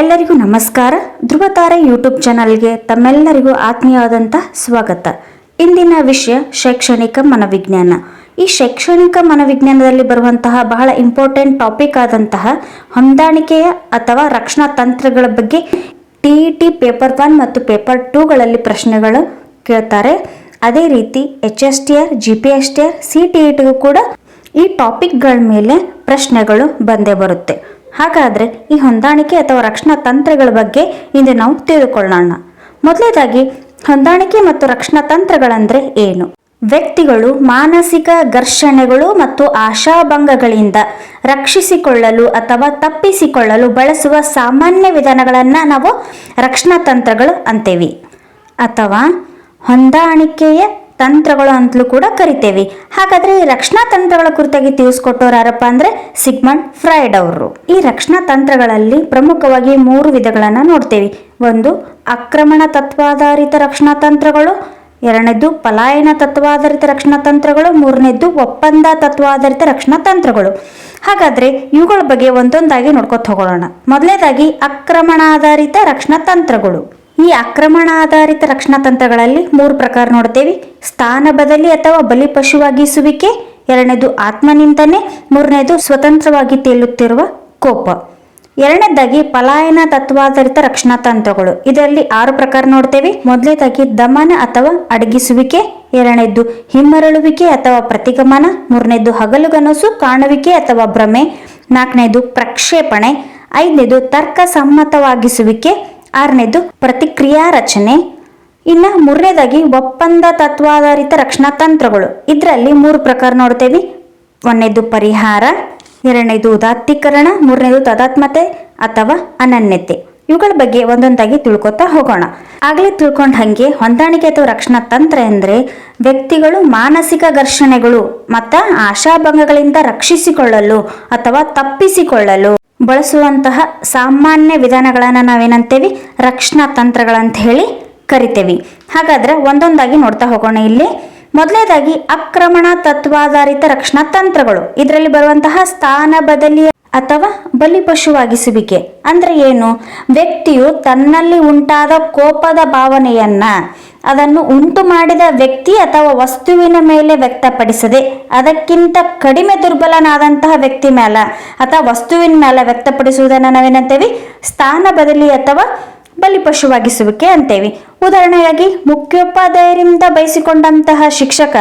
ಎಲ್ಲರಿಗೂ ನಮಸ್ಕಾರ. ಧ್ರುವತಾರೆ ಯೂಟ್ಯೂಬ್ ಚಾನಲ್ಗೆ ತಮ್ಮೆಲ್ಲರಿಗೂ ಆತ್ಮೀಯವಾದಂಥ ಸ್ವಾಗತ. ಇಂದಿನ ವಿಷಯ ಶೈಕ್ಷಣಿಕ ಮನೋವಿಜ್ಞಾನ. ಈ ಶೈಕ್ಷಣಿಕ ಮನೋವಿಜ್ಞಾನದಲ್ಲಿ ಬರುವಂತಹ ಬಹಳ ಇಂಪಾರ್ಟೆಂಟ್ ಟಾಪಿಕ್ ಆದಂತಹ ಹೊಂದಾಣಿಕೆಯ ಅಥವಾ ರಕ್ಷಣಾ ತಂತ್ರಗಳ ಬಗ್ಗೆ T E T paper one ಮತ್ತು ಪೇಪರ್ ಟೂಗಳಲ್ಲಿ ಪ್ರಶ್ನೆಗಳು ಕೇಳ್ತಾರೆ. ಅದೇ ರೀತಿ H S T R G P S T R C T ಇಟಿಗೂ ಟಿಗೂ ಕೂಡ ಈ ಟಾಪಿಕ್ಗಳ ಮೇಲೆ ಪ್ರಶ್ನೆಗಳು ಬಂದೇ ಬರುತ್ತೆ. ಹಾಗಾದರೆ ಈ ಹೊಂದಾಣಿಕೆ ಅಥವಾ ರಕ್ಷಣಾ ತಂತ್ರಗಳ ಬಗ್ಗೆ ಇಂದು ನಾವು ತಿಳಿದುಕೊಳ್ಳೋಣ. ಮೊದಲನೇದಾಗಿ, ಹೊಂದಾಣಿಕೆ ಮತ್ತು ರಕ್ಷಣಾ ತಂತ್ರಗಳಂದ್ರೆ ಏನು? ವ್ಯಕ್ತಿಗಳು ಮಾನಸಿಕ ಘರ್ಷಣೆಗಳು ಮತ್ತು ಆಶಾಭಂಗಗಳಿಂದ ರಕ್ಷಿಸಿಕೊಳ್ಳಲು ಅಥವಾ ತಪ್ಪಿಸಿಕೊಳ್ಳಲು ಬಳಸುವ ಸಾಮಾನ್ಯ ವಿಧಾನಗಳನ್ನು ನಾವು ರಕ್ಷಣಾ ತಂತ್ರಗಳು ಅಂತೇವೆ. ಅಥವಾ ಹೊಂದಾಣಿಕೆಯ ತಂತ್ರಗಳು ಅಂತಲೂ ಕೂಡ ಕರಿತೇವೆ. ಹಾಗಾದ್ರೆ ಈ ರಕ್ಷಣಾ ತಂತ್ರಗಳ ಕುರಿತಾಗಿ ತಿಳಿಸ್ಕೊಟ್ಟವ್ರು ಯಾರಪ್ಪ ಅಂದ್ರೆ ಸಿಗ್ಮಂಡ್ ಫ್ರೈಡ್ ಅವರು. ಈ ರಕ್ಷಣಾ ತಂತ್ರಗಳಲ್ಲಿ ಪ್ರಮುಖವಾಗಿ ಮೂರು ವಿಧಗಳನ್ನ ನೋಡ್ತೇವೆ. ಒಂದು, ಆಕ್ರಮಣ ತತ್ವಾಧಾರಿತ ರಕ್ಷಣಾ ತಂತ್ರಗಳು. ಎರಡನೇದು, ಪಲಾಯನ ತತ್ವಾಧಾರಿತ ರಕ್ಷಣಾ ತಂತ್ರಗಳು. ಮೂರನೇದ್ದು ಒಪ್ಪಂದ ತತ್ವಾಧಾರಿತ ರಕ್ಷಣಾ ತಂತ್ರಗಳು. ಹಾಗಾದ್ರೆ ಇವುಗಳ ಬಗ್ಗೆ ಒಂದೊಂದಾಗಿ ನೋಡ್ಕೊತ ಹೋಗೋಣ. ಮೊದಲನೇದಾಗಿ ಆಕ್ರಮಣಾಧಾರಿತ ರಕ್ಷಣಾ ತಂತ್ರಗಳು. ಈ ಆಕ್ರಮಣ ಆಧಾರಿತ ರಕ್ಷಣಾ ತಂತ್ರಗಳಲ್ಲಿ ಮೂರು ಪ್ರಕಾರ ನೋಡ್ತೇವೆ ಸ್ಥಾನ ಬದಲಿ ಅಥವಾ ಬಲಿಪಶುವಾಗಿಸುವಿಕೆ ಎರಡನೇದು ಆತ್ಮನಿಂದನೆ, ಮೂರನೇದು ಸ್ವತಂತ್ರವಾಗಿ ತೇಲುತ್ತಿರುವ ಕೋಪ. ಎರಡನೇದಾಗಿ ಪಲಾಯನ ತತ್ವಾಧಾರಿತ ರಕ್ಷಣಾ ತಂತ್ರಗಳು. ಇದರಲ್ಲಿ ಆರು ಪ್ರಕಾರ ನೋಡ್ತೇವೆ ಮೊದಲನೇದಾಗಿ ದಮನ ಅಥವಾ ಅಡಗಿಸುವಿಕೆ, ಎರಡನೇದು ಹಿಮ್ಮರಳುವಿಕೆ ಅಥವಾ ಪ್ರತಿಗಮನ, ಮೂರನೇದು ಹಗಲುಗನಸು, ಕಾಣುವಿಕೆ ಅಥವಾ ಭ್ರಮೆ, ನಾಲ್ಕನೇದು ಪ್ರಕ್ಷೇಪಣೆ, ಐದನೇದು ತರ್ಕ ಸಮ್ಮತವಾಗಿಸುವಿಕೆ ಆರನೇದು, ಪ್ರತಿಕ್ರಿಯಾ ರಚನೆ. ಇನ್ನ ಮೂರನೇದಾಗಿ, ಒಪ್ಪಂದ ತತ್ವಾಧಾರಿತ ರಕ್ಷಣಾ ತಂತ್ರಗಳು. ಇದರಲ್ಲಿ ಮೂರು ಪ್ರಕಾರ ನೋಡ್ತೇವೆ. ಒಂದನೇದು ಪರಿಹಾರ, ಎರಡನೇದು ಉದಾತ್ತೀಕರಣ, ಮೂರನೇದು ತದಾತ್ಮತೆ ಅಥವಾ ಅನನ್ಯತೆ. ಇವುಗಳ ಬಗ್ಗೆ ಒಂದೊಂದಾಗಿ ತಿಳ್ಕೊತಾ ಹೋಗೋಣ. ಆಗಲೇ ತಿಳ್ಕೊಂಡ ಹಾಗೆ ಹೊಂದಾಣಿಕೆ ಅಥವಾ ರಕ್ಷಣಾ ತಂತ್ರ ಎಂದರೆ ವ್ಯಕ್ತಿಗಳು ಮಾನಸಿಕ ಘರ್ಷಣೆಗಳು ಮತ್ತು ಆಶಾಭಂಗಗಳಿಂದ ರಕ್ಷಿಸಿಕೊಳ್ಳಲು ಅಥವಾ ತಪ್ಪಿಸಿಕೊಳ್ಳಲು ಬಳಸುವಂತಹ ಸಾಮಾನ್ಯ ವಿಧಾನಗಳನ್ನು ನಾವೇನಂತೇವಿ? ರಕ್ಷಣಾ ತಂತ್ರಗಳಂತ ಹೇಳಿ ಕರಿತೇವೆ. ಹಾಗಾದ್ರೆ ಒಂದೊಂದಾಗಿ ನೋಡ್ತಾ ಹೋಗೋಣ ಇಲ್ಲಿ. ಮೊದಲನೇದಾಗಿ ಆಕ್ರಮಣ ತತ್ವಾಧಾರಿತ ರಕ್ಷಣಾ ತಂತ್ರಗಳು. ಇದರಲ್ಲಿ ಬರುವಂತಹ ಸ್ಥಾನ ಬದಲಿ ಅಥವಾ ಬಲಿಪಶುವಾಗಿಸುವಿಕೆ. ಅಂದ್ರೆ ಏನು? ವ್ಯಕ್ತಿಯು ತನ್ನಲ್ಲಿ ಉಂಟಾದ ಕೋಪದ ಭಾವನೆಯನ್ನ ಅದನ್ನು ಉಂಟು ಮಾಡಿದ ವ್ಯಕ್ತಿ ಅಥವಾ ವಸ್ತುವಿನ ಮೇಲೆ ವ್ಯಕ್ತಪಡಿಸದೆ ಅದಕ್ಕಿಂತ ಕಡಿಮೆ ದುರ್ಬಲನಾದಂತಹ ವ್ಯಕ್ತಿ ಮೇಲೆ ಅಥವಾ ವಸ್ತುವಿನ ಮೇಲೆ ವ್ಯಕ್ತಪಡಿಸುವುದನ್ನು ನಾವೇನಂತೇವಿ ಸ್ಥಾನ ಬದಲಿ ಅಥವಾ ಬಲಿಪಶುವಾಗಿಸುವಿಕೆ ಅಂತೇವೆ. ಉದಾಹರಣೆಯಾಗಿ ಮುಖ್ಯೋಪಾಧ್ಯಾಯರಿಂದ ಬಯಸಿಕೊಂಡಂತಹ ಶಿಕ್ಷಕ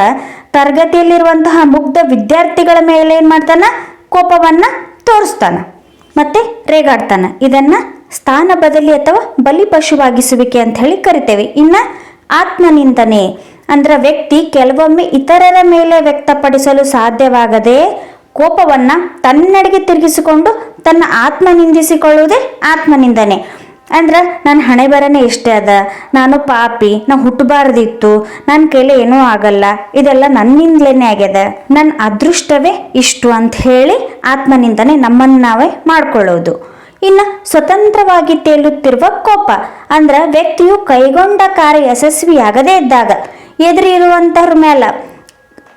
ತರಗತಿಯಲ್ಲಿರುವಂತಹ ಮುಗ್ಧ ವಿದ್ಯಾರ್ಥಿಗಳ ಮೇಲೆ ಏನು ಮಾಡ್ತಾನ? ಕೋಪವನ್ನ ತೋರಿಸ್ತಾನ. ಮತ್ತೆ ರೇಗಾಡ್ತಾನ. ಇದನ್ನ ಸ್ಥಾನ ಬದಲಿ ಅಥವಾ ಬಲಿಪಶುವಾಗಿಸುವಿಕೆ ಅಂತ ಹೇಳಿ ಕರಿತೇವೆ. ಇನ್ನ ಆತ್ಮನಿಂದನೆ. ಅಂದ್ರೆ ವ್ಯಕ್ತಿ ಕೆಲವೊಮ್ಮೆ ಇತರರ ಮೇಲೆ ವ್ಯಕ್ತಪಡಿಸಲು ಸಾಧ್ಯವಾಗದೆ ಕೋಪವನ್ನ ತನ್ನಡೆಗೆ ತಿರುಗಿಸಿಕೊಂಡು ತನ್ನ ಆತ್ಮ ನಿಂದಿಸಿಕೊಳ್ಳುವುದೇ ಆತ್ಮನಿಂದನೆ. ಅಂದ್ರೆ ನನ್ನ ಹಣೆ ಬರನೇ ಇಷ್ಟೇ ಅದ. ನಾನು ಪಾಪಿ ನಾ ಹುಟ್ಟಬಾರ್ದಿತ್ತು ನನ್ನ ಕೈಲಿ ಏನೂ ಆಗಲ್ಲ. ಇದೆಲ್ಲ ನನ್ನಿಂದಲೇನೆ ಆಗ್ಯದ. ನನ್ನ ಅದೃಷ್ಟವೇ ಇಷ್ಟು ಅಂತ ಹೇಳಿ ಆತ್ಮನಿಂದನೇ ನಮ್ಮನ್ನು ನಾವೇ ಮಾಡ್ಕೊಳ್ಳೋದು. ಇನ್ನು ಸ್ವತಂತ್ರವಾಗಿ ತೇಲುತ್ತಿರುವ ಕೋಪ. ಅಂದ್ರೆ ವ್ಯಕ್ತಿಯು ಕೈಗೊಂಡ ಕಾರ್ಯ ಯಶಸ್ವಿಯಾಗದೇ ಇದ್ದಾಗ ಎದುರಿರುವಂತಹ ಮೇಲೆ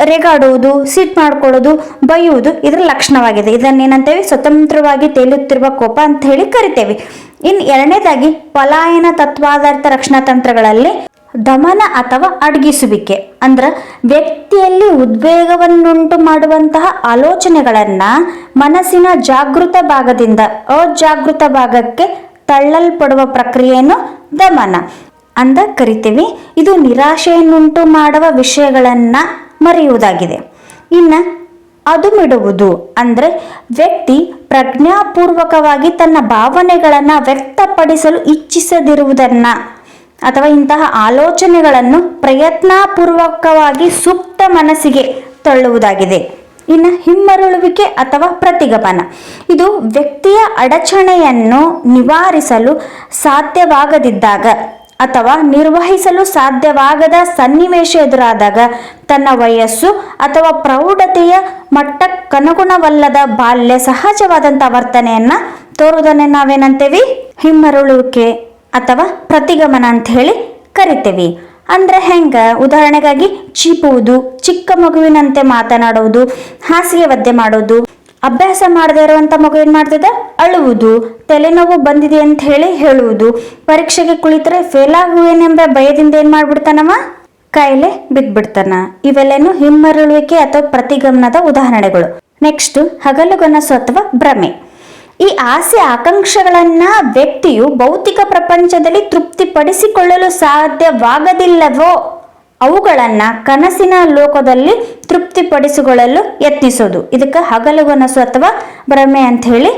ರೆಗಾಡುವುದು, ಸಿಟ್ ಮಾಡ್ಕೊಳ್ಳೋದು, ಬೈಯುವುದು ಇದರ ಲಕ್ಷಣವಾಗಿದೆ. ಇದನ್ನೇನಂತೇವೆ? ಸ್ವತಂತ್ರವಾಗಿ ತೇಲುತ್ತಿರುವ ಕೋಪ ಅಂತ ಹೇಳಿ ಕರಿತೇವೆ. ಇನ್ನು ಎರಡನೇದಾಗಿ ಪಲಾಯನ ತತ್ವಾಧಾರಿತ ರಕ್ಷಣಾ ತಂತ್ರಗಳಲ್ಲಿ ದಮನ ಅಥವಾ ಅಡಗಿಸುವಿಕೆ, ಅಂದ್ರೆ ವ್ಯಕ್ತಿಯಲ್ಲಿ ಉದ್ವೇಗವನ್ನುಂಟು ಮಾಡುವಂತಹ ಆಲೋಚನೆಗಳನ್ನು ಮನಸ್ಸಿನ ಜಾಗೃತ ಭಾಗದಿಂದ ಅಜಾಗೃತ ಭಾಗಕ್ಕೆ ತಳ್ಳಲ್ಪಡುವ ಪ್ರಕ್ರಿಯೆಯನ್ನು ದಮನ ಅಂದ ಕರಿತೀವಿ. ಇದು ನಿರಾಶೆಯನ್ನುಂಟು ಮಾಡುವ ವಿಷಯಗಳನ್ನ ಮರೆಯುವುದಾಗಿದೆ. ಇನ್ನು ಅದು ಅಂದರೆ ಅಂದ್ರೆ ವ್ಯಕ್ತಿ ಪ್ರಜ್ಞಾಪೂರ್ವಕವಾಗಿ ತನ್ನ ಭಾವನೆಗಳನ್ನು ವ್ಯಕ್ತಪಡಿಸಲು ಇಚ್ಛಿಸದಿರುವುದನ್ನ ಅಥವಾ ಇಂತಹ ಆಲೋಚನೆಗಳನ್ನು ಪ್ರಯತ್ನಪೂರ್ವಕವಾಗಿ ಸುಪ್ತ ಮನಸ್ಸಿಗೆ ತಳ್ಳುವುದಾಗಿದೆ. ಇನ್ನು ಹಿಮ್ಮರಳುವಿಕೆ ಅಥವಾ ಪ್ರತಿಗಮನ. ಇದು ವ್ಯಕ್ತಿಯ ಅಡಚಣೆಯನ್ನು ನಿವಾರಿಸಲು ಸಾಧ್ಯವಾಗದಿದ್ದಾಗ ಅಥವಾ ನಿರ್ವಹಿಸಲು ಸಾಧ್ಯವಾಗದ ಸನ್ನಿವೇಶ ಎದುರಾದಾಗ ತನ್ನ ವಯಸ್ಸು ಅಥವಾ ಪ್ರೌಢತೆಯ ಮಟ್ಟಕ್ಕನುಗುಣವಲ್ಲದ ಬಾಲ್ಯ ಸಹಜವಾದಂಥ ವರ್ತನೆಯನ್ನ ತೋರುವುದನ್ನೇ ನಾವೇನಂತೇವಿ? ಹಿಮ್ಮರಳುವಿಕೆ. ಅಥವಾ ಪ್ರತಿಗಮನ ಅಂತ ಹೇಳಿ ಕರಿತೇವೆ. ಅಂದ್ರೆ ಹೆಂಗ? ಉದಾಹರಣೆಗಾಗಿ ಚೀಪುವುದು, ಚಿಕ್ಕ ಮಗುವಿನಂತೆ ಮಾತನಾಡುವುದು ಹಾಸಿಗೆ ಒದ್ದೆ ಮಾಡೋದು, ಅಭ್ಯಾಸ ಮಾಡದೇ ಇರುವಂತ ಮಗು ಏನ್ ಮಾಡ್ತದ? ಅಳುವುದು, ತಲೆನೋವು ಬಂದಿದೆ ಅಂತ ಹೇಳಿ ಹೇಳುವುದು. ಪರೀಕ್ಷೆಗೆ ಕುಳಿತರೆ ಫೇಲ್ ಆಗುವೇನೆಂಬ ಭಯದಿಂದ ಏನ್ ಮಾಡ್ಬಿಡ್ತಾನವ? ಕಾಯಿಲೆ ಬಿದ್ದ್ಬಿಡ್ತಾನ ಇವೆಲ್ಲೇನು ಹಿಮ್ಮರಳುವಿಕೆ ಅಥವಾ ಪ್ರತಿಗಮನದ ಉದಾಹರಣೆಗಳು. ನೆಕ್ಸ್ಟ್ ಹಗಲುಗನಸು ಅಥವಾ ಭ್ರಮೆ. ಈ ಆಸೆ ಆಕಾಂಕ್ಷೆಗಳನ್ನ ವ್ಯಕ್ತಿಯು ಭೌತಿಕ ಪ್ರಪಂಚದಲ್ಲಿ ತೃಪ್ತಿಪಡಿಸಿಕೊಳ್ಳಲು ಸಾಧ್ಯವಾಗದಿಲ್ಲವೋ? ಅವುಗಳನ್ನ ಕನಸಿನ ಲೋಕದಲ್ಲಿ ತೃಪ್ತಿಪಡಿಸಿಕೊಳ್ಳಲು ಯತ್ನಿಸೋದು. ಇದಕ್ಕೆ ಹಗಲುಗನಸು ಅಥವಾ ಭ್ರಮೆ ಅಂತ ಹೇಳಿ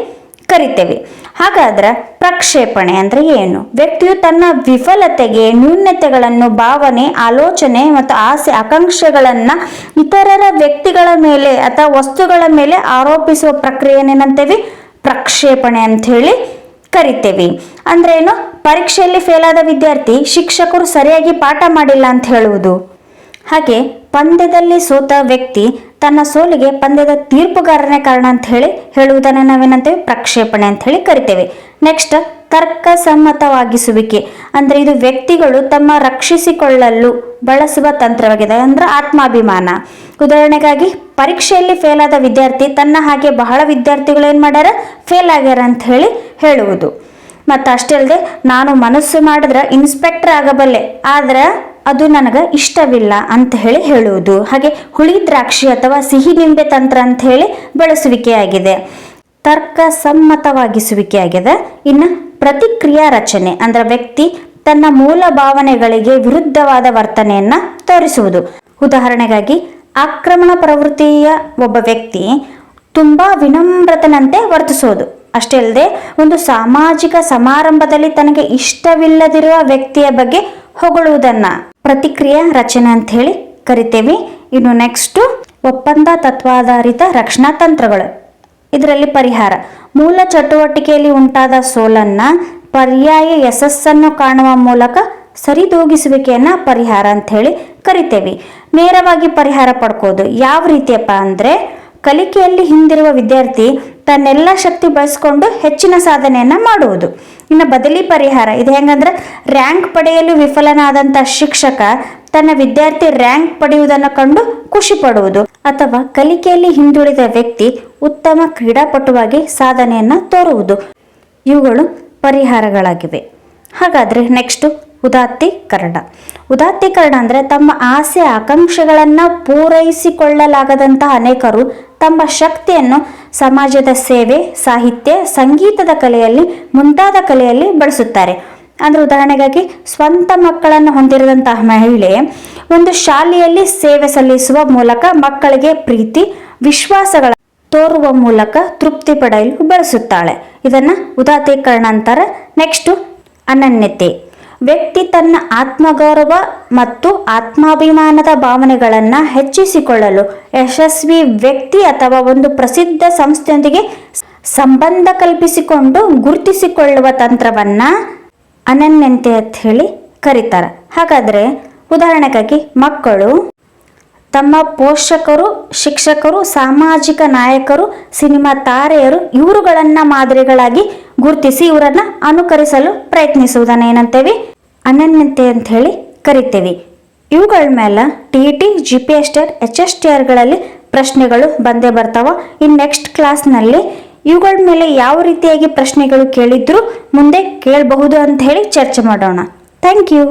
ಕರಿತೇವೆ. ಹಾಗಾದ್ರೆ ಪ್ರಕ್ಷೇಪಣೆ ಅಂದ್ರೆ ಏನು? ವ್ಯಕ್ತಿಯು ತನ್ನ ವಿಫಲತೆಗೆ ನ್ಯೂನತೆಗಳನ್ನು, ಭಾವನೆ, ಆಲೋಚನೆ ಮತ್ತು ಆಸೆ ಆಕಾಂಕ್ಷೆಗಳನ್ನ ಇತರರ ವ್ಯಕ್ತಿಗಳ ಮೇಲೆ ಅಥವಾ ವಸ್ತುಗಳ ಮೇಲೆ ಆರೋಪಿಸುವ ಪ್ರಕ್ರಿಯೆನೇನಂತೇವೆ ಪ್ರಕ್ಷೇಪಣೆ ಅಂತ ಹೇಳಿ ಕರಿತೇವೆ. ಅಂದ್ರೆ ಏನು? ಪರೀಕ್ಷೆಯಲ್ಲಿ ಫೇಲ್ ಆದ ವಿದ್ಯಾರ್ಥಿ ಶಿಕ್ಷಕರು ಸರಿಯಾಗಿ ಪಾಠ ಮಾಡಿಲ್ಲ ಅಂತ ಹೇಳುವುದು. ಹಾಗೆ ಪಂದ್ಯದಲ್ಲಿ ಸೋತ ವ್ಯಕ್ತಿ ತನ್ನ ಸೋಲಿಗೆ ಪಂದ್ಯದ ತೀರ್ಪುಗಾರನೇ ಕಾರಣ ಅಂತ ಹೇಳಿ ಹೇಳುವುದನ್ನು ನಾವೇನಂತೇವೆ? ಪ್ರಕ್ಷೇಪಣೆ ಅಂತ ಹೇಳಿ ಕರಿತೇವೆ. ನೆಕ್ಸ್ಟ್ ತರ್ಕಸಮ್ಮತವಾಗಿಸುವಿಕೆ ಅಂದ್ರೆ ಇದು ವ್ಯಕ್ತಿಗಳು ತಮ್ಮ ರಕ್ಷಿಸಿಕೊಳ್ಳಲು ಬಳಸುವ ತಂತ್ರವಾಗಿದೆ. ಅಂದ್ರೆ ಆತ್ಮಾಭಿಮಾನ. ಉದಾಹರಣೆಗಾಗಿ, ಪರೀಕ್ಷೆಯಲ್ಲಿ ಫೇಲ್ ಆದ ವಿದ್ಯಾರ್ಥಿ ತನ್ನ ಹಾಗೆ ಬಹಳ ವಿದ್ಯಾರ್ಥಿಗಳು ಏನು ಮಾಡ್ಯಾರ? ಫೇಲ್ ಆಗ್ಯಾರ ಅಂತ ಹೇಳಿ ಹೇಳುವುದು. ಮತ್ತು ಅಷ್ಟೇ ಅಲ್ಲದೆ ನಾನು ಮನಸ್ಸು ಮಾಡಿದ್ರೆ ಇನ್ಸ್ಪೆಕ್ಟರ್ ಆಗಬಲ್ಲೆ, ಆದ್ರೆ ಅದು ನನಗೆ ಇಷ್ಟವಿಲ್ಲ ಅಂತ ಹೇಳಿ ಹೇಳುವುದು. ಹಾಗೆ ಹುಳಿ ದ್ರಾಕ್ಷಿ ಅಥವಾ ಸಿಹಿ ನಿಂಬೆ ತಂತ್ರ ಅಂತ ಹೇಳಿ ಬಳಸುವಿಕೆಯಾಗಿದೆ. ತರ್ಕ ಸಮ್ಮತವಾಗಿಸುವಿಕೆಯಾಗಿದೆ. ಇನ್ನು ಪ್ರತಿಕ್ರಿಯಾ ರಚನೆ, ಅಂದ್ರೆ ವ್ಯಕ್ತಿ ತನ್ನ ಮೂಲ ಭಾವನೆಗಳಿಗೆ ವಿರುದ್ಧವಾದ ವರ್ತನೆಯನ್ನ ತೋರಿಸುವುದು. ಉದಾಹರಣೆಗಾಗಿ ಆಕ್ರಮಣ ಪ್ರವೃತ್ತಿಯ ಒಬ್ಬ ವ್ಯಕ್ತಿ ತುಂಬಾ ವಿನಮ್ರತನಂತೆ ವರ್ತಿಸೋದು ಅಷ್ಟೇ ಅಲ್ಲದೆ, ಒಂದು ಸಾಮಾಜಿಕ ಸಮಾರಂಭದಲ್ಲಿ ತನಗೆ ಇಷ್ಟವಿಲ್ಲದಿರುವ ವ್ಯಕ್ತಿಯ ಬಗ್ಗೆ ಹೊಗಳುವುದನ್ನ ಪ್ರತಿಕ್ರಿಯೆ ರಚನೆ ಅಂತ ಹೇಳಿ ಕರಿತೇವೆ. ಇನ್ನು ನೆಕ್ಸ್ಟ್ ಒಪ್ಪಂದ ತತ್ವಾಧಾರಿತ ರಕ್ಷಣಾ ತಂತ್ರಗಳು. ಇದರಲ್ಲಿ ಪರಿಹಾರ. ಮೂಲ ಚಟುವಟಿಕೆಯಲ್ಲಿ ಉಂಟಾದ ಸೋಲನ್ನ ಪರ್ಯಾಯ ಯಶಸ್ಸನ್ನು ಕಾಣುವ ಮೂಲಕ ಸರಿದೂಗಿಸುವಿಕೆಯನ್ನ ಪರಿಹಾರ ಅಂತ ಹೇಳಿ ಕರಿತೇವೆ. ನೇರವಾಗಿ ಪರಿಹಾರ ಪಡ್ಕೋದು. ಯಾವ ರೀತಿಯಪ್ಪ ಅಂದ್ರೆ ಕಲಿಕೆಯಲ್ಲಿ ಹಿಂದಿರುವ ವಿದ್ಯಾರ್ಥಿ ತನ್ನೆಲ್ಲ ಶಕ್ತಿ ಬಳಸಿಕೊಂಡು ಹೆಚ್ಚಿನ ಸಾಧನೆಯನ್ನ ಮಾಡುವುದು. ಇನ್ನು ಬದಲಿ ಪರಿಹಾರ, ಇದು ಹೆಂಗಂದ್ರೆ ರ್ಯಾಂಕ್ ಪಡೆಯಲು ವಿಫಲನಾದಂಥ ಶಿಕ್ಷಕ ತನ್ನ ವಿದ್ಯಾರ್ಥಿ ರ್ಯಾಂಕ್ ಪಡೆಯುವುದನ್ನು ಕಂಡು ಖುಷಿ ಪಡುವುದು. ಅಥವಾ ಕಲಿಕೆಯಲ್ಲಿ ಹಿಂದುಳಿದ ವ್ಯಕ್ತಿ ಉತ್ತಮ ಕ್ರೀಡಾಪಟುವಾಗಿ ಸಾಧನೆಯನ್ನ ತೋರುವುದು. ಇವುಗಳು ಪರಿಹಾರಗಳಾಗಿವೆ. ಹಾಗಾದ್ರೆ ನೆಕ್ಸ್ಟ್ ಉದಾತ್ತೀಕರಣ ಉದಾತ್ತೀಕರಣ ಅಂದ್ರೆ ತಮ್ಮ ಆಸೆ, ಆಕಾಂಕ್ಷೆಗಳನ್ನು ಪೂರೈಸಿಕೊಳ್ಳಲಾಗದಂತಹ ಅನೇಕರು ತಮ್ಮ ಶಕ್ತಿಯನ್ನು ಸಮಾಜದ ಸೇವೆ, ಸಾಹಿತ್ಯ, ಸಂಗೀತದ ಕಲೆಯಲ್ಲಿ, ಮುಂತಾದ ಕಲೆಯಲ್ಲಿ ಬಳಸುತ್ತಾರೆ. ಅಂದ್ರೆ ಉದಾಹರಣೆಗಾಗಿ ಸ್ವಂತ ಮಕ್ಕಳನ್ನು ಹೊಂದಿರದಂತಹ ಮಹಿಳೆ ಒಂದು ಶಾಲೆಯಲ್ಲಿ ಸೇವೆ ಸಲ್ಲಿಸುವ ಮೂಲಕ ಮಕ್ಕಳಿಗೆ ಪ್ರೀತಿ, ವಿಶ್ವಾಸಗಳ ತೋರುವ ಮೂಲಕ ತೃಪ್ತಿ ಪಡೆಯಲು ಬಳಸುತ್ತಾಳೆ. ಇದನ್ನ ಉದಾತ್ತೀಕರಣ ಅಂತಾರೆ. ನೆಕ್ಸ್ಟ್ ಅನನ್ಯತೆ. ವ್ಯಕ್ತಿ ತನ್ನ ಆತ್ಮಗೌರವ ಮತ್ತು ಆತ್ಮಾಭಿಮಾನದ ಭಾವನೆಗಳನ್ನು ಹೆಚ್ಚಿಸಿಕೊಳ್ಳಲು ಯಶಸ್ವಿ ವ್ಯಕ್ತಿ ಅಥವಾ ಒಂದು ಪ್ರಸಿದ್ಧ ಸಂಸ್ಥೆಯೊಂದಿಗೆ ಸಂಬಂಧ ಕಲ್ಪಿಸಿಕೊಂಡು ಗುರುತಿಸಿಕೊಳ್ಳುವ ತಂತ್ರವನ್ನ ಅನನ್ಯತೆ ಅಂತ ಹೇಳಿ ಕರೀತಾರೆ. ಹಾಗಾದ್ರೆ ಉದಾಹರಣೆಗಾಗಿ ಮಕ್ಕಳು ತಮ್ಮ ಪೋಷಕರು, ಶಿಕ್ಷಕರು, ಸಾಮಾಜಿಕ ನಾಯಕರು, ಸಿನಿಮಾ ತಾರೆಯರು ಇವರುಗಳನ್ನು ಮಾದರಿಗಳಾಗಿ ಗುರುತಿಸಿ ಇವರನ್ನ ಅನುಕರಿಸಲು ಪ್ರಯತ್ನಿಸುವುದನ್ನ ಏನಂತೇವೆ ಅನನ್ಯತೆ ಅಂತ ಹೇಳಿ ಕರಿತೇವೆ. ಇವುಗಳ ಮೇಲೆ T T, G P S T R H S T ಆರ್ಗಳಲ್ಲಿ ಪ್ರಶ್ನೆಗಳು ಬಂದೇ ಬರ್ತಾವ. ಇನ್ನು ನೆಕ್ಸ್ಟ್ ಕ್ಲಾಸ್ನಲ್ಲಿ ಇವುಗಳ ಮೇಲೆ ಯಾವ ರೀತಿಯಾಗಿ ಪ್ರಶ್ನೆಗಳು ಕೇಳಿದ್ರು ಮುಂದೆ ಕೇಳಬಹುದು ಅಂತ ಹೇಳಿ ಚರ್ಚೆ ಮಾಡೋಣ. Thank you.